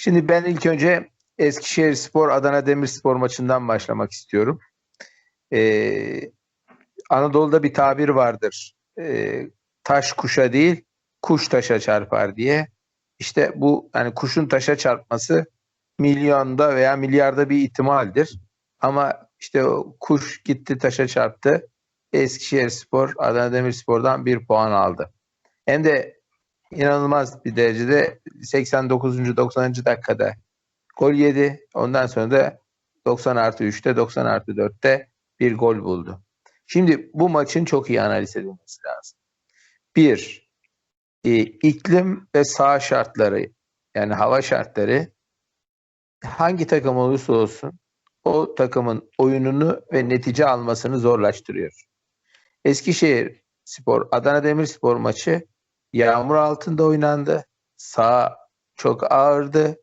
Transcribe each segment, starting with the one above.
Şimdi ben ilk önce Eskişehir Spor Adana Demirspor maçından başlamak istiyorum. Ee, Anadolu'da bir tabir vardır. Ee, taş kuşa değil, kuş taşa çarpar diye. İşte bu hani kuşun taşa çarpması milyonda veya milyarda bir ihtimaldir. Ama işte o kuş gitti taşa çarptı. Eskişehir Spor Adana Demirspor'dan bir puan aldı. Hem de inanılmaz bir derecede 89. 90. dakikada gol yedi. Ondan sonra da 90 artı 3'te 90 artı 4'te bir gol buldu. Şimdi bu maçın çok iyi analiz edilmesi lazım. Bir, e, iklim ve saha şartları yani hava şartları hangi takım olursa olsun o takımın oyununu ve netice almasını zorlaştırıyor. Eskişehir Spor, Adana Demirspor maçı yağmur altında oynandı. Sağ çok ağırdı.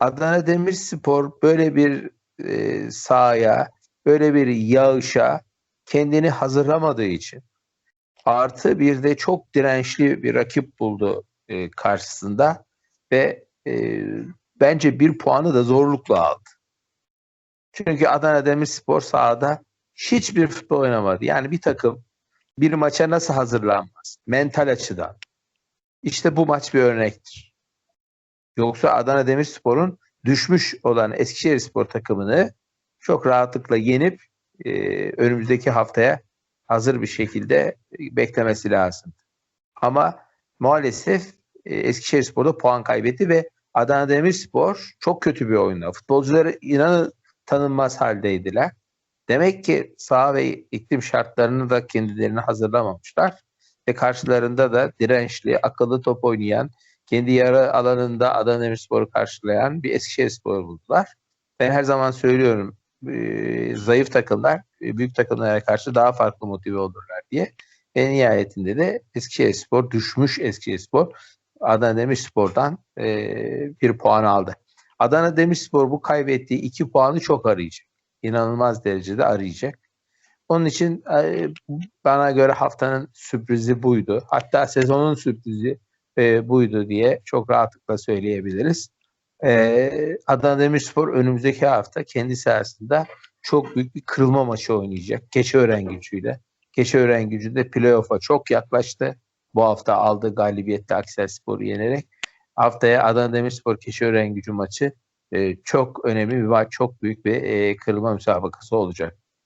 Adana Demirspor böyle bir e, sahaya, böyle bir yağışa kendini hazırlamadığı için artı bir de çok dirençli bir rakip buldu e, karşısında ve e, bence bir puanı da zorlukla aldı. Çünkü Adana Demirspor sahada hiçbir futbol oynamadı. Yani bir takım bir maça nasıl hazırlanmaz? Mental açıdan. İşte bu maç bir örnektir. Yoksa Adana Demirspor'un düşmüş olan Eskişehirspor takımını çok rahatlıkla yenip e, önümüzdeki haftaya hazır bir şekilde beklemesi lazım. Ama maalesef e, Eskişehirspor'da puan kaybetti ve Adana Demirspor çok kötü bir oyunda. Futbolcuları inanın tanınmaz haldeydiler. Demek ki saha ve iklim şartlarını da kendilerine hazırlamamışlar. Ve karşılarında da dirençli, akıllı top oynayan, kendi yarı alanında Adana Demirspor'u karşılayan bir Eskişehirspor buldular. Ben her zaman söylüyorum e, zayıf takımlar büyük takımlara karşı daha farklı motive olurlar diye. En nihayetinde de Eskişehirspor düşmüş Eskişehirspor Adana Demirspor'dan e, bir puan aldı. Adana Demirspor bu kaybettiği iki puanı çok arayacak. İnanılmaz derecede arayacak. Onun için e, bana göre haftanın sürprizi buydu. Hatta sezonun sürprizi e, buydu diye çok rahatlıkla söyleyebiliriz. E, Adana Demirspor önümüzdeki hafta kendi sahasında çok büyük bir kırılma maçı oynayacak. Keçiören gücüyle. Keçiören gücü de playoff'a çok yaklaştı. Bu hafta aldığı galibiyetle Akselspor'u yenerek. Haftaya Adana Demirspor Keçiören gücü maçı e, çok önemli bir maç. Çok büyük bir e, kırılma müsabakası olacak.